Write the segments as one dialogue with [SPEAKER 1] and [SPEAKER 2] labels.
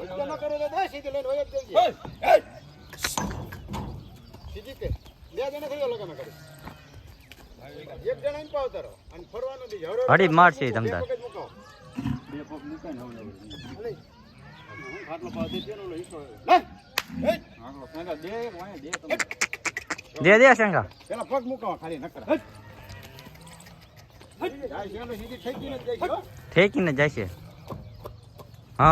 [SPEAKER 1] ઉલટો ન કરો સીધી લઈને હોય જ જઈએ. સીધી તે. બે જણા થઈ ગયો લગામે કરી. એક જણા ને પાવતા રહો. અને ફરવાનું નહીં. હવડે
[SPEAKER 2] હળી મારશે.
[SPEAKER 1] બે પગ
[SPEAKER 3] મૂકાય ને હવે
[SPEAKER 1] પાવ દે તેનો લઈ
[SPEAKER 3] દે દે તમે.
[SPEAKER 2] દે દે શંકા
[SPEAKER 1] પેલા પગ મુકાવો ખાલી નકર. હટ. ઠેકીને જાય છે, હો.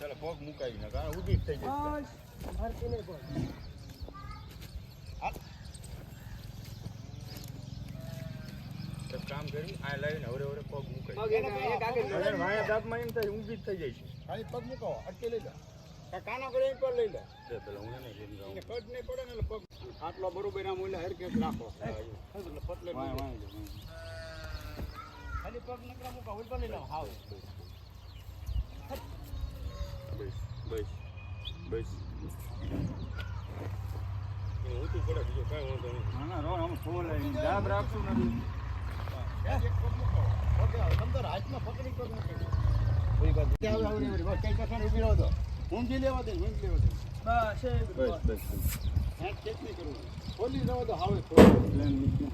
[SPEAKER 3] ચાલો પગ મુકાઈ ને કારણ ઊભી થઈ જાય એક કામ કરી આ લાવીને હવે હવે પગ મુકાઈ વાંહે દાબમાં એમ થાય ઊભી જ થઈ જાય છે.
[SPEAKER 1] ખાલી પગ મુકાવો અટકી લઈ લો. કા કાના કરે પર લઈ લે?
[SPEAKER 3] પેલા હું એને લઈને જાઉં.
[SPEAKER 1] કટ નહીં પડે ને એટલે પગ. આટલો બરોબર આમ ઓલા હરકેસ રાખો. પતલે. ખાલી પગ નકરા મુકા ઉપર લઈ લો. હાવ
[SPEAKER 3] બસ બસ બસ. પડે બીજો કાંઈ વાંધો નહીં. ના ના રો આમ ખોલાય દાબ રાખશું નથી
[SPEAKER 1] એક પગ મુકાવો. તમ હાથમાં પકડી પગ મૂકી. બસ, કઈ કસાને ઊભી રહો તો. ઊંઘી લેવા દે ઊંઘી લેવા દે.
[SPEAKER 3] બસ બસ
[SPEAKER 1] હેઠ ચેક નહીં કરવું ખોલી જવા તો હાવે. ખોલી
[SPEAKER 3] પ્લેન નીચે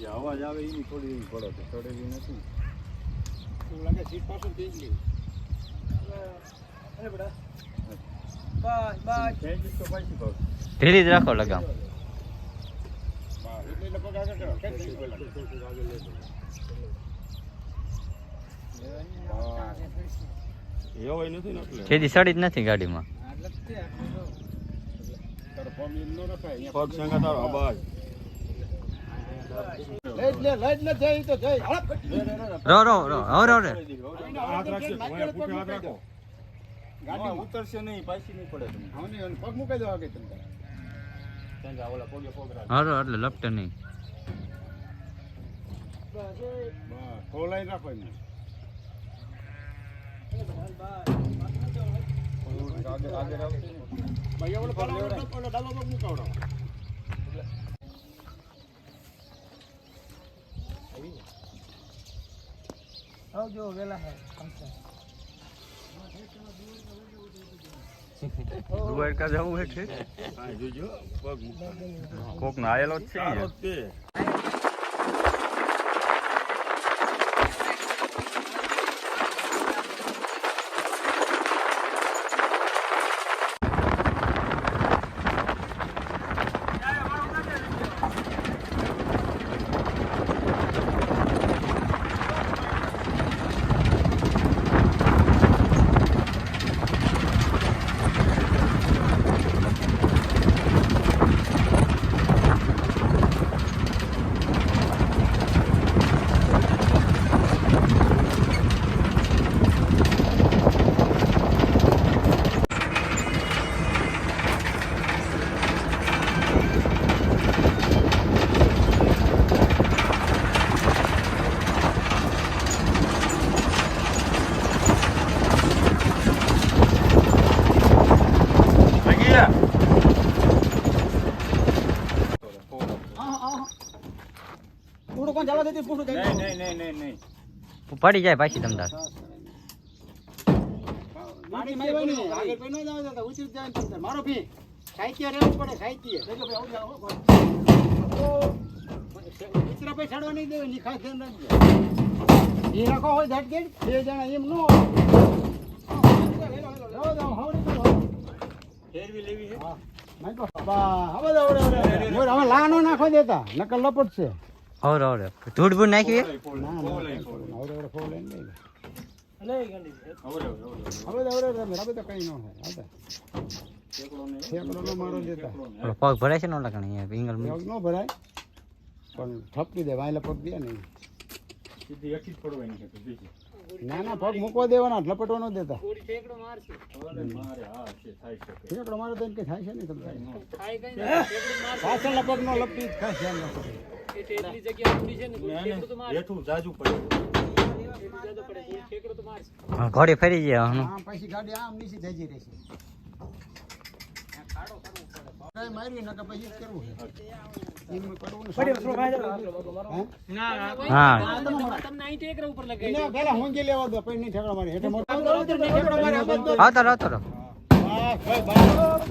[SPEAKER 3] જે અવાજ આવે એની થોડી પડે છે. ચડેલી નથી.
[SPEAKER 1] લાગે સીટ પાછળ તેજ લેવું
[SPEAKER 3] ખેંચી તો પાછી ભાગ
[SPEAKER 2] ઢીલી જ રાખો લગામ.
[SPEAKER 1] બસ, એટલે
[SPEAKER 2] સડી જ નથી ગાડીમાં.
[SPEAKER 1] પગ
[SPEAKER 3] પગ અબાજ
[SPEAKER 1] લઈ જ લે, લઈ જ લે, જઈ તો જઈ. હળપ.
[SPEAKER 2] રો રો રો હવે રો, રે.
[SPEAKER 3] વાંહે ઉતરશે નહીં પાછી નહીં પડે તમને
[SPEAKER 1] પગ મુકાઈ દો આગળ તમે
[SPEAKER 2] હરો એટલે લપટે નહીં
[SPEAKER 1] ખોલાઈ રાખો
[SPEAKER 3] આગળ આગળ આવશે ને
[SPEAKER 1] જો વેલા હે.
[SPEAKER 2] દ્વારકા જવું હે છે
[SPEAKER 3] હા જોજો. પગ મૂકો
[SPEAKER 2] કોક નો આયેલો જ છે
[SPEAKER 3] ચાલો તે
[SPEAKER 1] હા, હા, હા. દેતી? પૂરું જઈ
[SPEAKER 3] નહીં. નહીં નહીં નહીં નહીં
[SPEAKER 2] પડી જાય પાછી
[SPEAKER 1] તમદાર એવાય નહીં. આગળ કોઈ ન જવા દેતા. ઉતરી જ જાય તમદાર. મારો ભી સાહિત્ય રહેવું પડે સાહિત્ય દેજો ભાઈ, આવું હો, કોઈ. ઉતરા નહીં દેવાય, ની ખાસ ધ્યાન રાખજો. એ રાખો હોય ઝટકે, બે જણા એમ ન.
[SPEAKER 3] ફેરવી લેવી છે
[SPEAKER 1] હા, હવે જાઓ, હવે, હવે, હવે. હવે લાનો નાખો દેતા નકર લપટ છે
[SPEAKER 2] હરો હરો ધૂળ ભૂળ નાખી
[SPEAKER 3] ફોલાય,
[SPEAKER 1] ના
[SPEAKER 3] ફોલાય,
[SPEAKER 1] ના
[SPEAKER 3] ફોલાય, ફોલાય.
[SPEAKER 1] હવે હવે ફોન લઈને લઈ લે.
[SPEAKER 3] હવે હવે, હવે, હવે.
[SPEAKER 1] હવે તો હવે રમે, હવે તો કઈ ન થાય હવે
[SPEAKER 3] ઠેકડો નહીં.
[SPEAKER 1] ઠેકડો ન મારો દેતા
[SPEAKER 3] ઠેકડો નહીં.
[SPEAKER 2] ઓલો પગ ભરાય છે ને ઓલા કણે અહીંયા પિંગલ
[SPEAKER 1] પગ ન ભરાય પણ ઠપકી દે વાયલા પગ દે નહીં
[SPEAKER 3] સીધી એકથી જ પડવાની છે તો બીજી.
[SPEAKER 1] ના ના પગ મૂકવા દેવાના લપટવા ન દેતા
[SPEAKER 3] હવે મારે હા છે થાય શકે
[SPEAKER 1] ઠેકડો મારો તો એમ કઈ થાય છે નહીં તમને પાછળના પગ નો લપટી જ ખાસ ધ્યાન રાખો
[SPEAKER 3] એને હેઠું જાજુ પડે.
[SPEAKER 2] ઘોડી ફરી જાય હનું
[SPEAKER 1] પછી ગાડી આમ નીચે થઈ જઈ રહેશે કાંઈ માર્યું નકર પછી કરવું છે. ને હે?
[SPEAKER 2] હા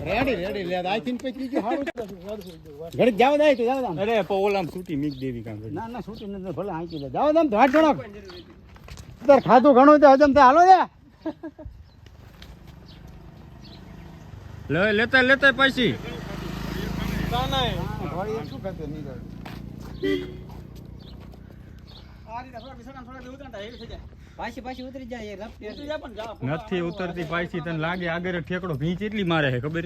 [SPEAKER 1] રેડી રેડી લે આઈ થિંક પછી ત્રીજું સારું ઘડીક જાવ દે તો જાવ
[SPEAKER 3] અરે પોલામ છૂટી મીક દેવી કામ
[SPEAKER 1] ના ના છૂટી નથી ભલે આંકી દે. જાવ દામ તો હાથ જોડો અત્યારે ખાધું ઘણું તો હજમ થાય. હાલો દે
[SPEAKER 3] લે લેતા લેતા પછી.
[SPEAKER 1] હા, થોડી એક શું કરતે નહીં.
[SPEAKER 2] પાછી પાછી ઉતરી જાય
[SPEAKER 3] નથી ઉતરતી પાછી તને લાગે આગળ ઠેકડો ભીંચ એટલી મારે છે ખબર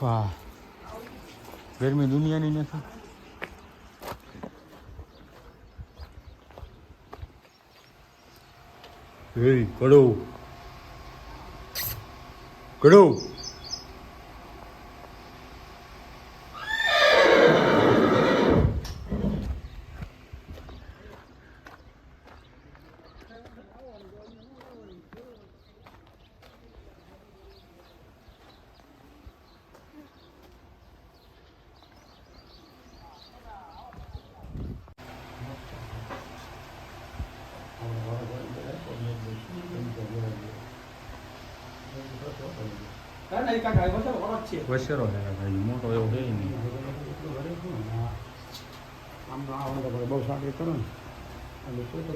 [SPEAKER 3] વાહ. ગરમી દુનિયાની નથી. એ કડો કડો વસેરો છે ભાઈ મોટો એવો છે નહીં
[SPEAKER 1] આમ તો આવડે બહુ સારી કરો ને અને શું તો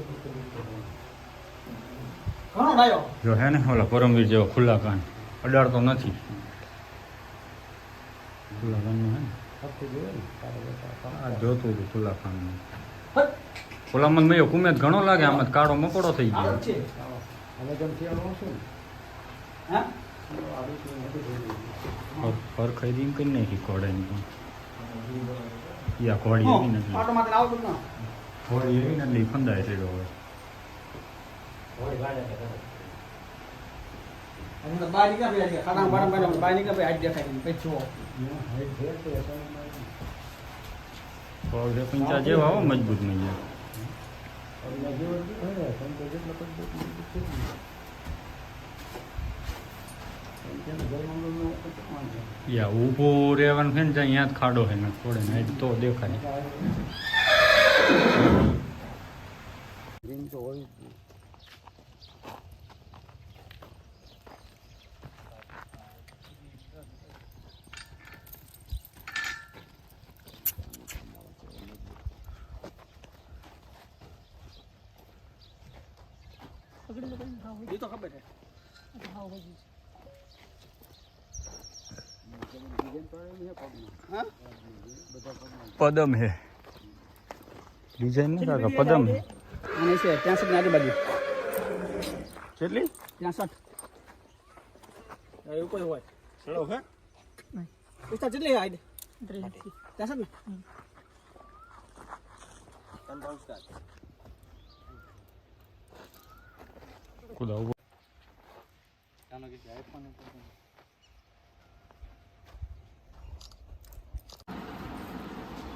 [SPEAKER 3] જો હે ને ઓલા પરમવીર જેવો ખુલ્લા કાન અડાડતો નથી ખુલ્લા કાન હે જોતું હતું ખુલ્લા કાનનું મન મેં કુમેદ ઘણો લાગે આમાં કાળો મકોડો થઈ ગયો
[SPEAKER 1] હવે જેમ થયા શું
[SPEAKER 3] ફર- ફર ખાઈ દીને કરી નાખી ઘોડાની પણ. યા ઘોડી એવી નથી. ઘોડી और ये ફંદાય છે હવે પગ જે પંચા જેવા હો મજબૂત નહીં જાય યા ઊભું રહેવાનું છે ને અહીંયા જ ખાડો છે ને થોડે નાઈટ તો દેખાય.
[SPEAKER 1] તો હોય જ.
[SPEAKER 3] પદમ હે. ડિઝાઇન નથી કાકા પદમ. હે
[SPEAKER 4] ત્યાંસઠની આજુબાજુ.
[SPEAKER 3] કેટલી?
[SPEAKER 4] ત્યાંસઠ એવું કોઈ હોય.
[SPEAKER 3] ચલો હે.
[SPEAKER 4] ઉસ્તા કેટલી ને?
[SPEAKER 3] કુદા
[SPEAKER 4] ઊભો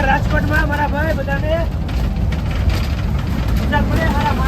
[SPEAKER 4] રાજકોટમાં મારા ભાઈ બધાને. હારા મારો